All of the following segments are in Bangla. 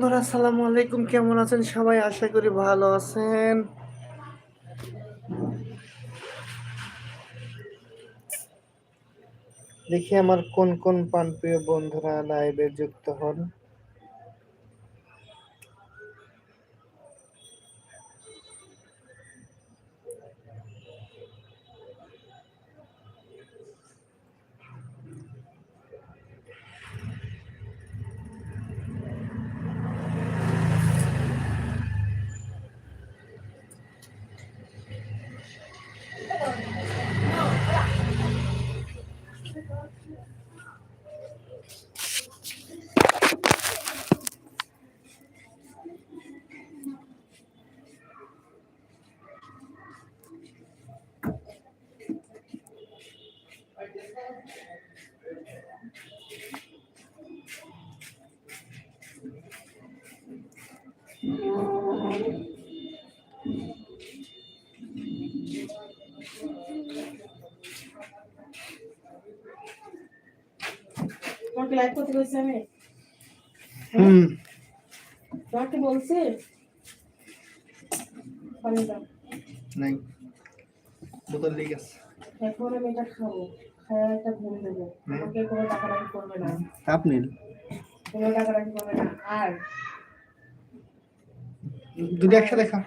বন্ধুরা, আসসালামু আলাইকুম। কেমন আছেন সবাই? আশা করি ভালো আছেন। দেখি আমার কোন কোন প্রাণপ্রিয় বন্ধুরা লাইভে যুক্ত হন। তোমাকে লাইভ করতে বলছি আমি হুম। তোমাকে বলছি? পানি দাও। নাই। বোতল লিক আছে এখন আমি এটা খাব। খাওয়া একটা ঘুম দেবো। আমাকে কোনো টাকা রাখি করবে না। আপনি? কোনো টাকা রাখি করবে না। আর? দুটো একসাথে খা।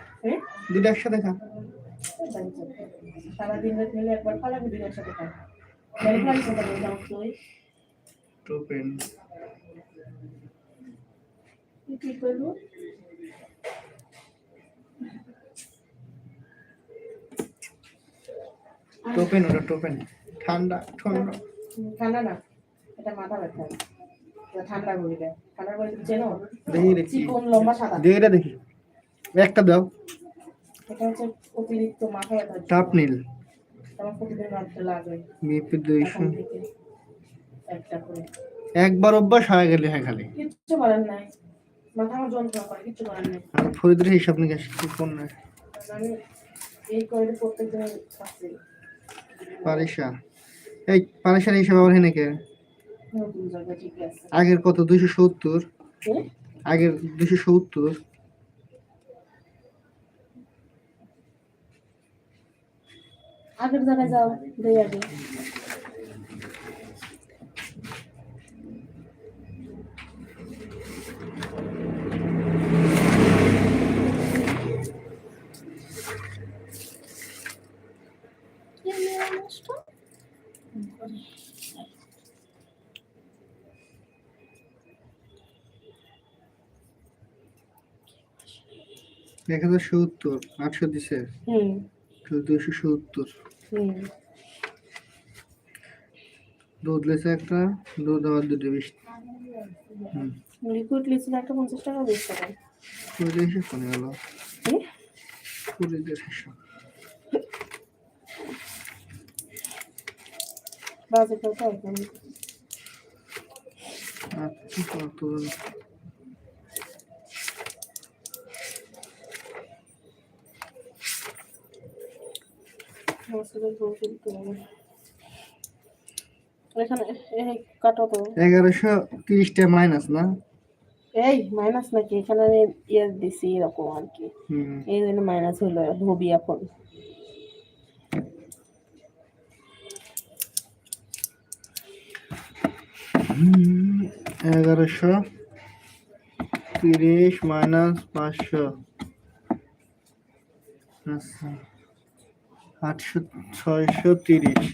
দুটো একসাথে খা। সারাদিন রাত মিলে একবার পালাবি দিন একসাথে খাই টু পেন টোপেন ওটা টোপেন ঠান্ডা ঠান্ডা। ঠান্ডা না এটা মাথা ব্যথা ঠান্ডা গড়িটা ঠান্ডা গড়ি চেনো? দেখি দেখি। কোন লম্বা সাদা। দেখি এটা দেখি। একটা দাও। এটা হচ্ছে অতিরিক্ত মাথা ব্যথা। টাপ নীল আমার প্রতিদিন রাত্রে লাগে বিপি 200 একবার অভ্যাস হয়ে গেলে হ্যাঁ খালি। কিচ্ছু করার নাই। মাথা আমার যন্ত্রণা করে কিচ্ছু করার নাই। আর ফরিদের হিসাব নিকাশ কি কোন নাই আমি এই করে হিসাব আবার হেনে কে? আগের কত? দুইশো সত্তর। আগের দুইশো সত্তর। আগের জায়গায় যাও দেই আগে এক হাজার সত্তর আটশো দিছে। হুম। সত্তর। দুধ লেছে একটা দুধ আবার দুটো বিশ। হুম। লিকুইড লিচুর একটা পঞ্চাশ টাকা বিশ টাকা। কুড়ি হিসাব কোনে গেল। কুড়ি দিয়ে হিসাব বাজে কথা এখন আচ্ছা কত মশলার গোল করতে হবে এখানে এই কাটো তো। এগারোশো তিরিশটা মাইনাস না? এই মাইনাস নাকি? এখানে আমি ইয়ে দিছি এরকম আর কি। এই জন্য মাইনাস হলো হবি এখন। এগারোশো তিরিশ মাইনাস পাঁচশো। আচ্ছা আটশো ছয়শো তিরিশ।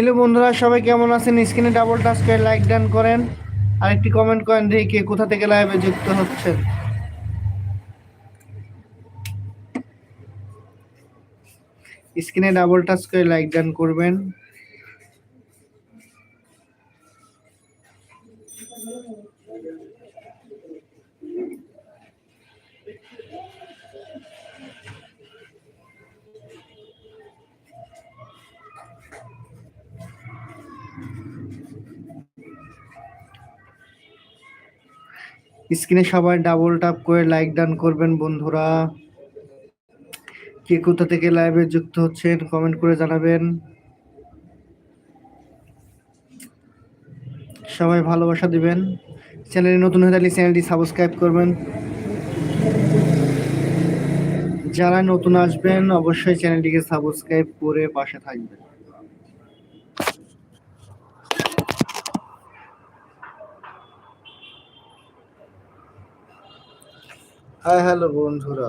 হ্যালো বন্ধুরা, সবাই কেমন আছেন? স্ক্রিনে ডাবল টাচ করে লাইক ডান করেন। আর একটি কমেন্ট করেন রে কে কোথা থেকে লাইভে যুক্ত হচ্ছেন। স্ক্রিনে ডাবল টাচ করে লাইক ডান করবেন। স্ক্রিনে সবাই ডাবল ট্যাপ করে লাইক ডান করবেন বন্ধুরা। কে কোথা থেকে লাইভে যুক্ত হচ্ছেন কমেন্ট করে জানাবেন। সবাই ভালোবাসা দিবেন। চ্যানেলে নতুন হয়ে থাকলে চ্যানেলটি সাবস্ক্রাইব করবেন। যারা নতুন আসবেন, অবশ্যই চ্যানেলটিকে সাবস্ক্রাইব করে পাশে থাকবেন। হাই, হ্যালো বন্ধুরা।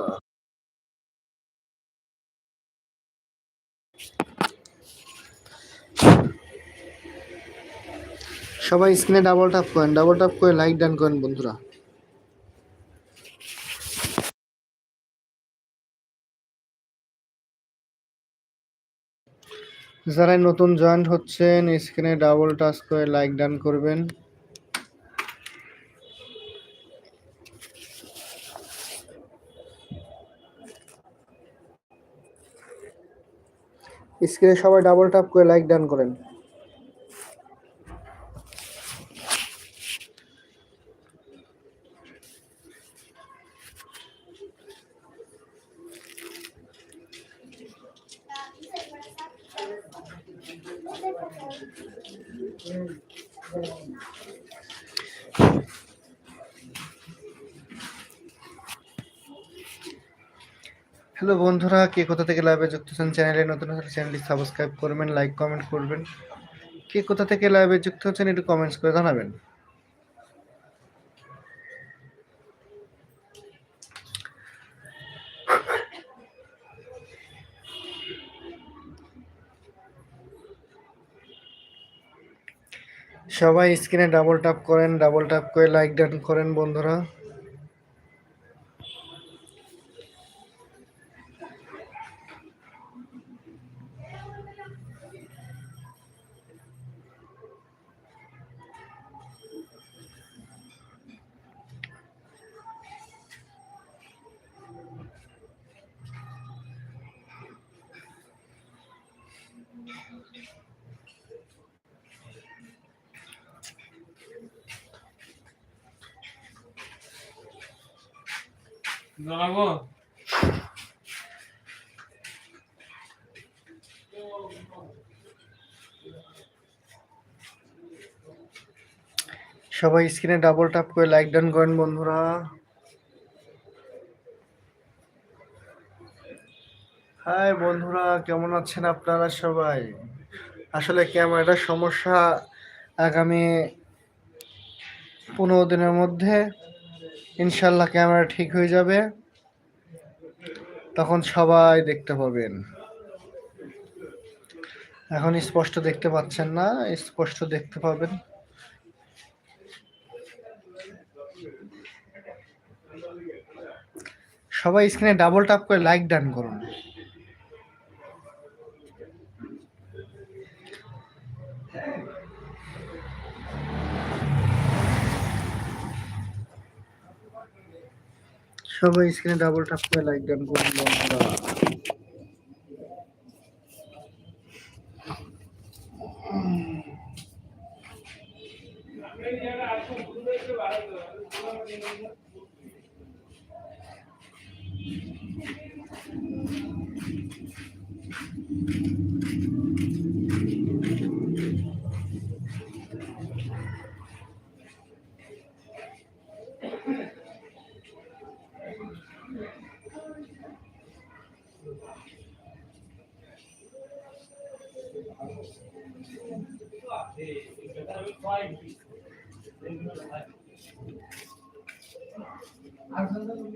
সবাই স্ক্রিনে ডাবল ট্যাপ করেন ডাবল ট্যাপ করে লাইক ডান করেন বন্ধুরা। যারা নতুন জয়েন্ট হচ্ছেন, স্ক্রিনে ডাবল টাচ করে লাইক ডান করবেন। স্ক্রিনে সবাই ডাবল ট্যাপ করে লাইক ডান করেন। হ্যালো বন্ধুরা, কে কোথা থেকে লাইভে যুক্ত হচ্ছেন চ্যানেলে নতুন হলে চ্যানেলটি সাবস্ক্রাইব করবেন, লাইক, কমেন্ট করবেন। কে কোথা থেকে লাইভে যুক্ত হচ্ছেন একটু কমেন্টস করে জানাবেন। সবাই স্ক্রিনে ডাবল ট্যাপ করেন ডাবল ট্যাপ করে লাইক ডান করেন বন্ধুরা। সবাই স্ক্রিনে ডাবল ট্যাপ করে লাইক ডান করেন বন্ধুরা। হাই বন্ধুরা, কেমন আছেন আপনারা সবাই? আসলে ক্যামেরাটার সমস্যা আগামী পনেরো দিনের মধ্যে? ইনশাল্লাহ ক্যামেরা ঠিক হয়ে যাবে। তখন সবাই দেখতে পাবেন। এখন স্পষ্ট দেখতে পাচ্ছেন না, স্পষ্ট দেখতে পাবেন। সবাই স্ক্রিনে ডাবল টাপ করে লাইক ডান করুন। সবাই স্ক্রিনে ডাবল ট্যাপ করে লাইক ডান করুন বন্ধুরা।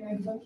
একজন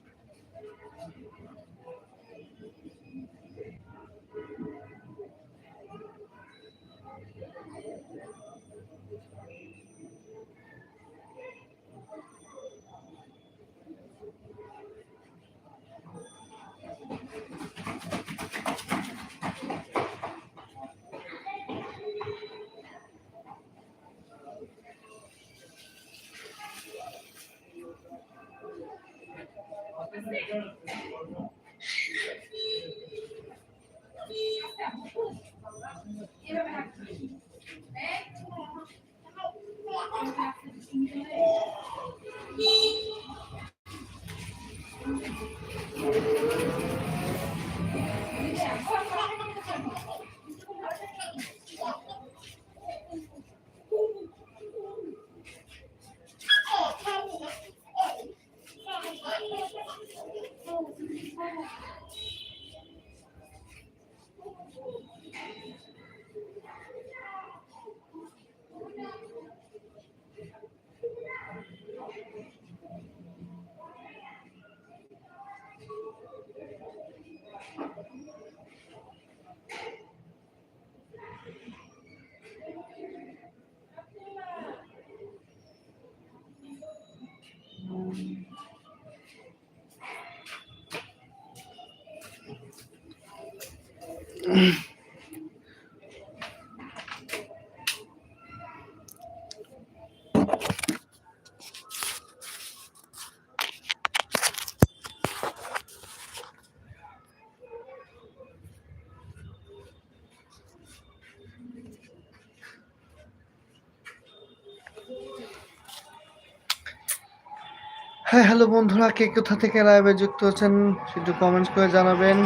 হ্যাঁ হ্যালো বন্ধুরা। কে কোথা থেকে লাইভে যুক্ত হচ্ছেন একটু কমেন্টস করে জানাবেন।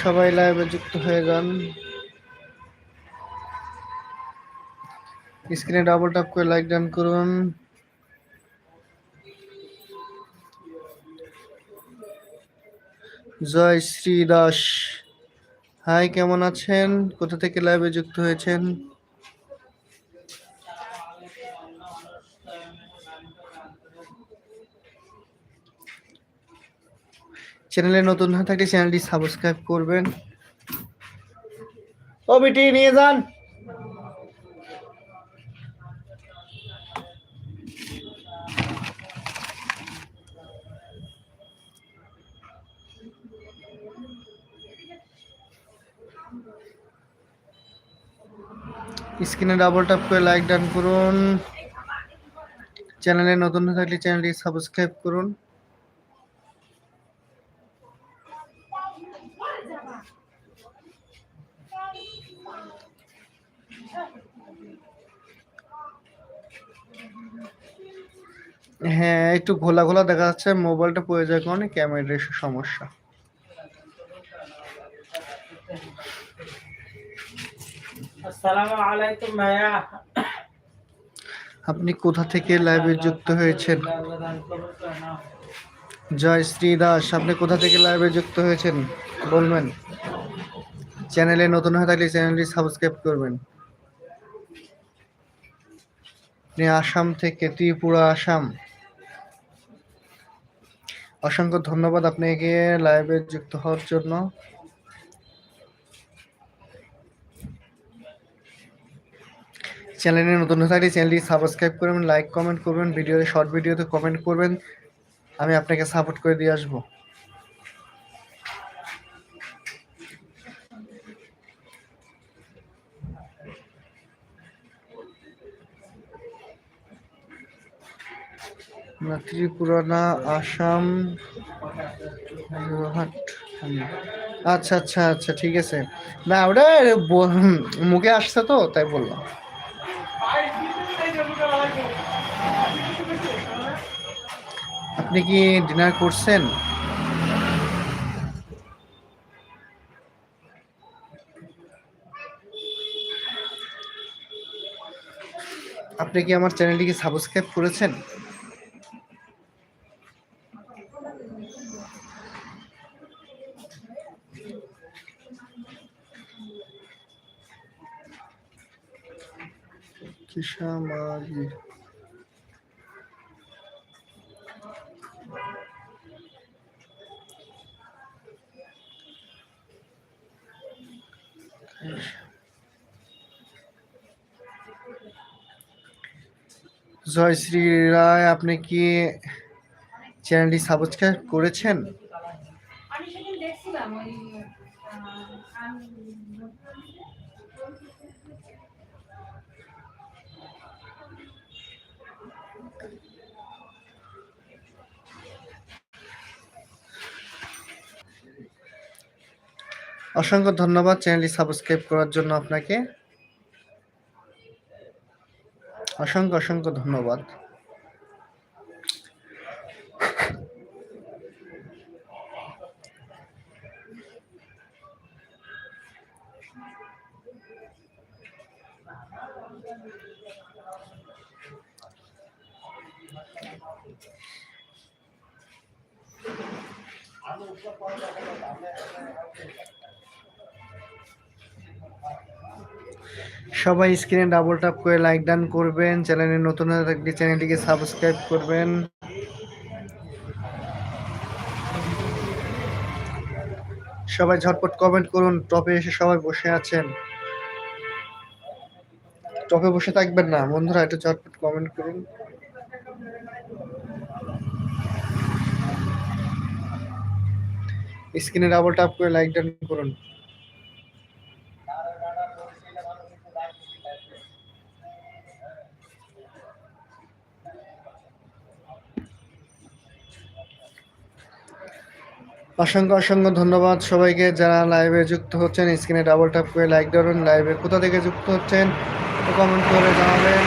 সবাই লাইভে যুক্ত হয়ে যান। স্ক্রিনে ডাবল ট্যাপ করে লাইক ডান করুন। জয় শ্রী দাস। হাই কেমন আছেন? কোথা থেকে লাইভে যুক্ত হয়েছেন? চ্যানেলে নতুন হয়ে থাকলে চ্যানেলটি সাবস্ক্রাইব করবেন। ও বিটি নিয়ে যান। স্ক্রিনে ডাবল ট্যাপ করে লাইক ডান করুন। চ্যানেলে নতুন হয়ে থাকলে চ্যানেলটি সাবস্ক্রাইব করুন হ্যাঁ একটু ঘোলা ঘোলা দেখা যাচ্ছে মোবাইলটা পড়ে যায় কারণে ক্যামেরার একটু সমস্যা। আপনি কোথা থেকে লাইভে যুক্ত হয়েছেন। জয় শ্রী দাস আপনি কোথা থেকে লাইভে যুক্ত হয়েছেন? বলবেন। চ্যানেলে নতুন হয়ে থাকলে চ্যানেলটি সাবস্ক্রাইব করবেন। আপনি আসাম থেকে ত্রিপুরা আসাম। অসংখ্য ধন্যবাদ আপনাকে লাইভে যুক্ত হওয়ার জন্য। চ্যানেলে নতুন থাকলে চ্যানেলটি সাবস্ক্রাইব করবেন লাইক কমেন্ট করবেন, ভিডিওতে শর্ট ভিডিওতে কমেন্ট করবেন। আমি আপনাকে সাপোর্ট করে দিয়ে আসব। না ত্রিপুরা না আসাম আচ্ছা আচ্ছা আচ্ছা ঠিক আছে। না, ওটা মুখে আসছে তো, তাই বললাম। আপনি কি ডিনার করছেন? আপনি কি আমার চ্যানেলটিকে সাবস্ক্রাইব করেছেন? কিসামারি জয়শ্রী রায় আপনি কি চ্যানেলটি সাবস্ক্রাইব করেছেন? আমি সেদিন দেখছিলাম ওই অসংখ্য ধন্যবাদ চ্যানেলটি সাবস্ক্রাইব করার জন্য আপনাকে। অসংখ্য অসংখ্য ধন্যবাদ। সবাই স্ক্রিনে ডাবল ট্যাপ করে লাইক ডান করবেন। চ্যানেলে নতুন হয়ে থাকলে চ্যানেলটিকে সাবস্ক্রাইব করবেন। সবাই ঝটপট কমেন্ট করুন টপে এসে সবাই বসে আছেন। টপে বসে থাকবেন না, বন্ধুরা, একটু ঝটপট কমেন্ট করুন। স্ক্রিনে ডাবল ট্যাপ করে লাইক ডান করুন। অসংখ্য অসংখ্য ধন্যবাদ সবাইকে যারা লাইভে যুক্ত হচ্ছেন। স্ক্রিনে ডাবল ট্যাপ করে লাইক ধরুন লাইভে কোথা থেকে যুক্ত হচ্ছেন কমেন্ট করে জানাবেন।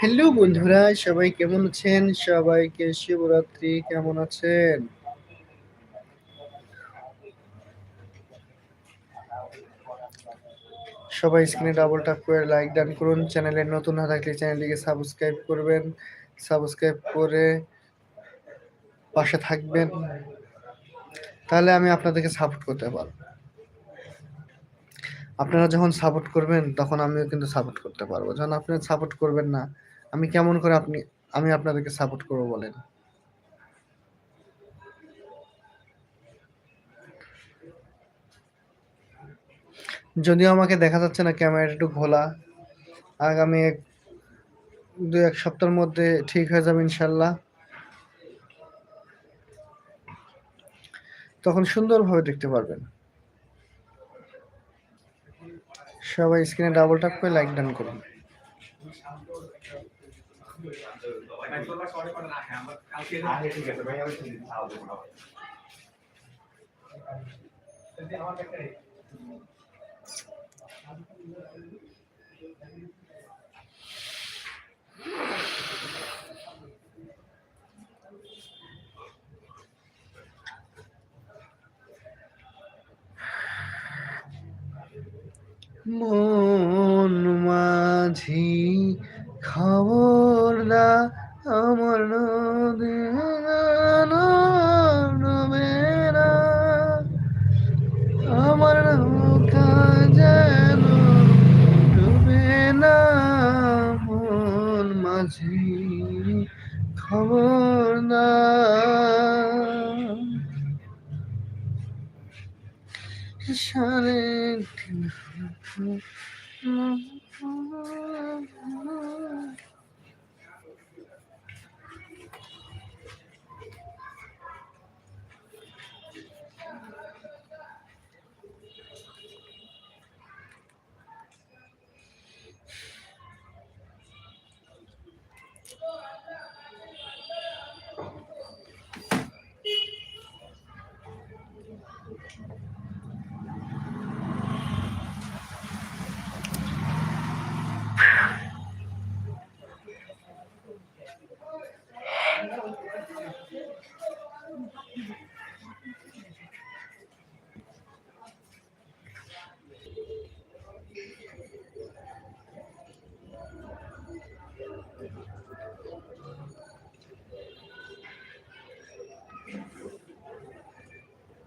হ্যালো বন্ধুরা, সবাই কেমন আছেন? সবাইকে শিবরাত্রি কেমন আছেন? সবাই স্ক্রিনে ডাবল ট্যাপ করে লাইক ডান করুন। চ্যানেলে নতুন না থাকলে চ্যানেলটিকে সাবস্ক্রাইব করবেন। সাবস্ক্রাইব করে পাশে থাকবেন। তাহলে আমি আপনাদেরকে সাপোর্ট করতে পারব। আপনারা যখন সাপোর্ট করবেন, তখন আমিও কিন্তু সাপোর্ট করতে পারব। যখন আপনি সাপোর্ট করবেন না, আমি কেমন করে আপনি, আমি আপনাদেরকে সাপোর্ট করব বলেন? যদিও আমাকে দেখা যাচ্ছে না ক্যামেরা একটু ঘোলা। আগামী এক, দু এক সপ্তাহের মধ্যে ঠিক হয়ে যাবে ইনশাল্লাহ। তখন সুন্দরভাবে দেখতে পারবেন। সবাই স্ক্রিনে ডাবল ট্যাপ করে লাইক ডান করুন। মন মাঝি খবর দা আমার নদী নবে Oh.